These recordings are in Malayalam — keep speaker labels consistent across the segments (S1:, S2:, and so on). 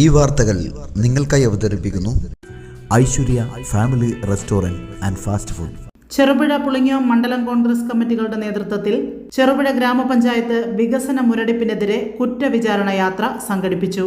S1: ഈ വാർത്തകൾ നിങ്ങൾക്കായി അവതരിപ്പിക്കുന്നു
S2: Aishwarya family restaurant and fast food.
S3: Cherupuzha Pulingome മണ്ഡലം കോൺഗ്രസ് കമ്മിറ്റികളുടെ നേതൃത്വത്തിൽ ചെറുപുഴ ഗ്രാമപഞ്ചായത്ത് വികസന മുരടിപ്പിനെതിരെ കുറ്റവിചാരണ യാത്ര സംഘടിപ്പിച്ചു.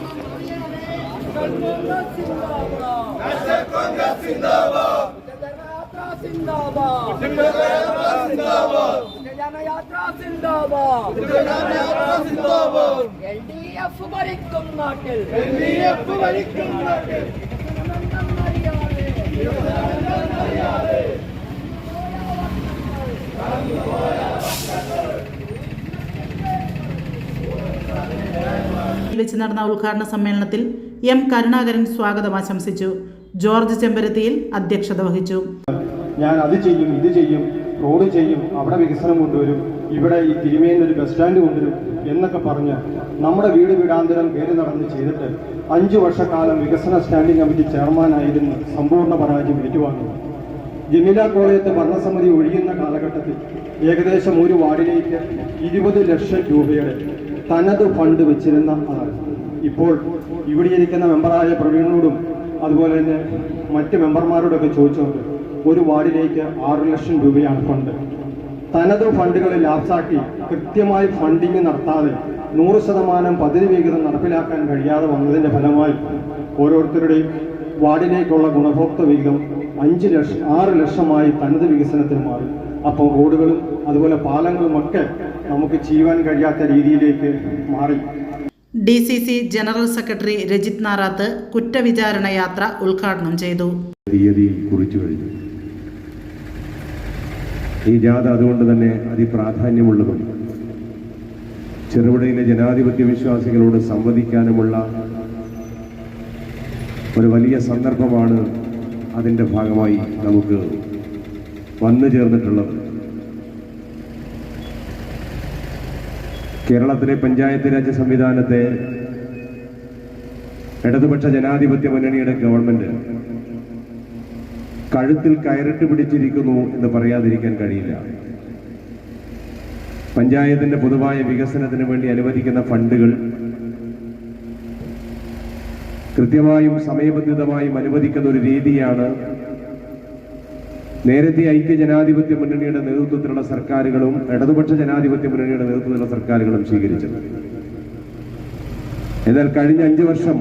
S4: എൽ
S3: വെച്ച് നടന്ന ഉദ്ഘാടന സമ്മേളനത്തിൽ എം കരുണാകരൻ സ്വാഗതം ആശംസിച്ചു. ജോർജ് ചെമ്പരത്തിയിൽ അധ്യക്ഷത വഹിച്ചു.
S5: ഞാൻ അത് ചെയ്യും ഇത് ചെയ്യും റോഡ് ചെയ്യും അവിടെ വികസനം കൊണ്ടുവരും ഇവിടെ ഈ തിരുമേനിൽ ബസ് സ്റ്റാൻഡ് കൊണ്ടുവരും എന്നൊക്കെ പറഞ്ഞ് നമ്മുടെ വീട് വീടാന്തരം കയറി നടന്ന് ചെയ്തിട്ട് അഞ്ചു വർഷക്കാലം വികസന സ്റ്റാൻഡിംഗ് കമ്മിറ്റി ചെയർമാനായിരുന്നു സമ്പൂർണ പരാജയം ഏറ്റുവാങ്ങി. ജമീല കോളേജത്തെ ഭരണസമിതി ഒഴിയുന്ന കാലഘട്ടത്തിൽ ഏകദേശം ഒരു വാർഡിലേക്ക് ഇരുപത് ലക്ഷം രൂപയുടെ തനത് ഫണ്ട് വെച്ചിരുന്ന ആളാണ് ഇപ്പോൾ ഇവിടെ ഇരിക്കുന്ന മെമ്പറായ പ്രവീണിനോടും അതുപോലെ തന്നെ മറ്റ് മെമ്പർമാരോടൊക്കെ ചോദിച്ചുകൊണ്ട് ഒരു വാർഡിലേക്ക് ആറ് ലക്ഷം രൂപയാണ് ഫണ്ട്. തനത് ഫണ്ടുകളെ ലാപ്സാക്കി കൃത്യമായി ഫണ്ടിങ് നടത്താതെ നൂറ് ശതമാനം പദ്ധതി വിഹിതം നടപ്പിലാക്കാൻ കഴിയാതെ വന്നതിന്റെ ഫലമായി ഓരോരുത്തരുടെയും വാർഡിലേക്കുള്ള ഗുണഭോക്തൃ വിഹിതം അഞ്ച് ലക്ഷം ആറ് ലക്ഷമായി തനത് വികസനത്തിന് മാറി. അപ്പോൾ റോഡുകളും അതുപോലെ പാലങ്ങളും ഒക്കെ നമുക്ക് ചെയ്യുവാൻ കഴിയാത്ത രീതിയിലേക്ക് മാറി.
S3: D C C general secretary Rajith Narath കുറ്റവിചാരണ യാത്ര ഉദ്ഘാടനം ചെയ്തു.
S6: ഈ ജാഥ അതുകൊണ്ട് തന്നെ അതിപ്രാധാന്യമുള്ളതും ചെറുപുഴയിലെ ജനാധിപത്യ വിശ്വാസികളോട് സംവദിക്കാനുമുള്ള ഒരു വലിയ സന്ദർഭമാണ് അതിന്റെ ഭാഗമായി നമുക്ക് വന്നു ചേർന്നിട്ടുള്ളത്. കേരളത്തിലെ പഞ്ചായത്ത് രാജ് സംവിധാനത്തെ ഇടതുപക്ഷ ജനാധിപത്യ മുന്നണിയുടെ ഗവൺമെന്റ് കഴുത്തിൽ കയറിട്ട് പിടിച്ചിരിക്കുന്നു എന്ന് പറയാതിരിക്കാൻ കഴിയില്ല. പഞ്ചായത്തിന്റെ പൊതുവായ വികസനത്തിന് വേണ്ടി അനുവദിക്കുന്ന ഫണ്ടുകൾ കൃത്യമായും സമയബന്ധിതമായും അനുവദിക്കുന്ന ഒരു രീതിയാണ് നേരത്തെ ഐക്യ ജനാധിപത്യ മുന്നണിയുടെ നേതൃത്വത്തിലുള്ള സർക്കാരുകളും ഇടതുപക്ഷ ജനാധിപത്യ മുന്നണിയുടെ നേതൃത്വത്തിലുള്ള സർക്കാരുകളും സ്വീകരിച്ചത്. എന്നാൽ കഴിഞ്ഞ അഞ്ചു വർഷം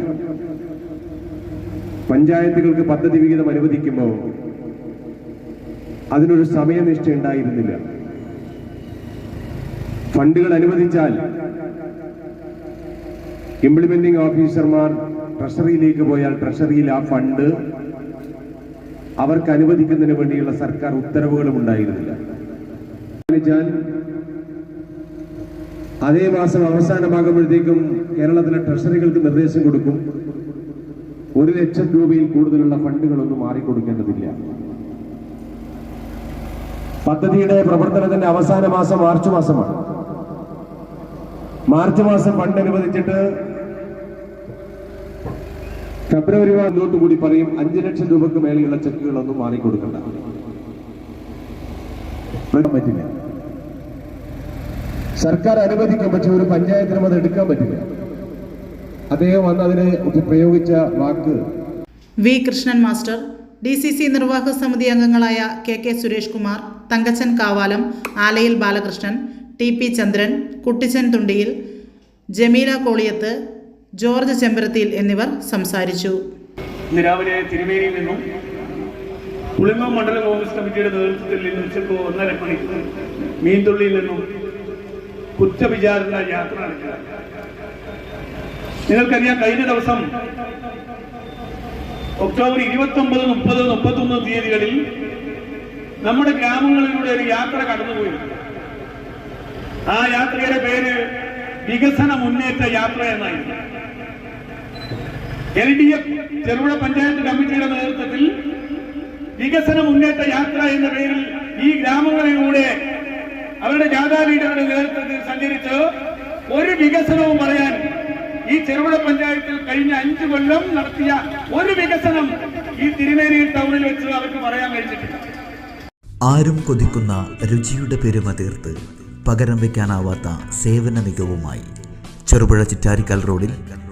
S6: പഞ്ചായത്തുകൾക്ക് പദ്ധതി വിഹിതം അനുവദിക്കുമ്പോൾ അതിനൊരു സമയനിഷ്ഠ ഉണ്ടായിരുന്നില്ല. ഫണ്ടുകൾ അനുവദിച്ചാൽ ഇംപ്ലിമെന്റിംഗ് ഓഫീസർമാർ ട്രഷറിയിലേക്ക് പോയാൽ ട്രഷറിയിൽ ആ ഫണ്ട് അവർക്ക് അനുവദിക്കുന്നതിന് വേണ്ടിയുള്ള സർക്കാർ ഉത്തരവുകളും ഉണ്ടായിരുന്നില്ല. അതേ മാസം അവസാനമാകുമ്പോഴത്തേക്കും കേരളത്തിലെ ട്രഷറികൾക്ക് നിർദ്ദേശം കൊടുക്കും. ഒരു ലക്ഷം രൂപയിൽ കൂടുതലുള്ള ഫണ്ടുകളൊന്നും മാറിക്കൊടുക്കേണ്ടതില്ല. പദ്ധതിയുടെ പ്രവർത്തനത്തിന്റെ അവസാന മാസം മാർച്ച് മാസമാണ്. മാർച്ച് മാസം ഫണ്ട് അനുവദിച്ചിട്ട് ഫെബ്രുവരി മുന്നോട്ട് കൂടി പറയും അഞ്ചു ലക്ഷം രൂപക്ക് മേലെയുള്ള ചെക്കുകളൊന്നും മാറിക്കൊടുക്കണ്ട പറ്റില്ല. സർക്കാർ അനുവദിക്കാൻ പക്ഷെ ഒരു പഞ്ചായത്തിനും അത് എടുക്കാൻ പറ്റില്ല. അദ്ദേഹം വന്ന് അതിന് പ്രയോഗിച്ച വാക്ക്.
S3: V Krishnan master D C C നിർവാഹക സമിതി അംഗങ്ങളായ K K Suresh Kumar Thankachan Kavalam Alayil Balakrishnan T P Chandran Kuttichan Thundiyil Jameela Koliyath George Chembarathiyil എന്നിവർ സംസാരിച്ചു.
S7: ഇന്ന് രാവിലെ തിരുമേനിയിൽ നിന്നും പുളിങ്ങോം മണ്ഡലം കോൺഗ്രസ് കമ്മിറ്റിയുടെ നേതൃത്വത്തിൽ ഇന്ന് ഉച്ചയ്ക്ക് ഒന്നര മണിക്ക് മീൻതുള്ളിയിൽ നിന്നും കുറ്റവിചാരണ യാത്ര നിങ്ങൾക്കറിയാം കഴിഞ്ഞ ദിവസം ഒക്ടോബർ ഇരുപത്തി ഒമ്പത് മുപ്പത് മുപ്പത്തി ഒന്ന് തീയതികളിൽ നമ്മുടെ ഗ്രാമങ്ങളിലൂടെ ഒരു യാത്ര കടന്നുപോയി. ആ യാത്രയുടെ പേര് വികസന മുന്നേറ്റ യാത്ര എന്നായിരുന്നു. L D F Cherupuzha panchayat കമ്മിറ്റിയുടെ നേതൃത്വത്തിൽ വികസന മുന്നേറ്റ യാത്ര എന്ന പേരിൽ ഈ ഗ്രാമങ്ങളിലൂടെ അവരുടെ ജാഥാ ലീഡറുടെ നേതൃത്വത്തിൽ സഞ്ചരിച്ച് ഒരു വികസനവും പറയാൻ ഈ ചെറുപുഴ പഞ്ചായത്തിൽ കഴിഞ്ഞ അഞ്ചു കൊല്ലം നടത്തിയ ഒരു വികസനം ഈ തിരുനേരി ടൗണിൽ വെച്ച് അവർക്ക് പറയാൻ കഴിഞ്ഞിട്ടില്ല.
S2: ആരും കൊതിക്കുന്ന രുചിയുടെ പെരുമ തീർത്ത് പകരം വയ്ക്കാനാവാത്ത സേവന മികവുമായി ചെറുപുഴ ചിറ്റാരിക്കൽ റോഡിൽ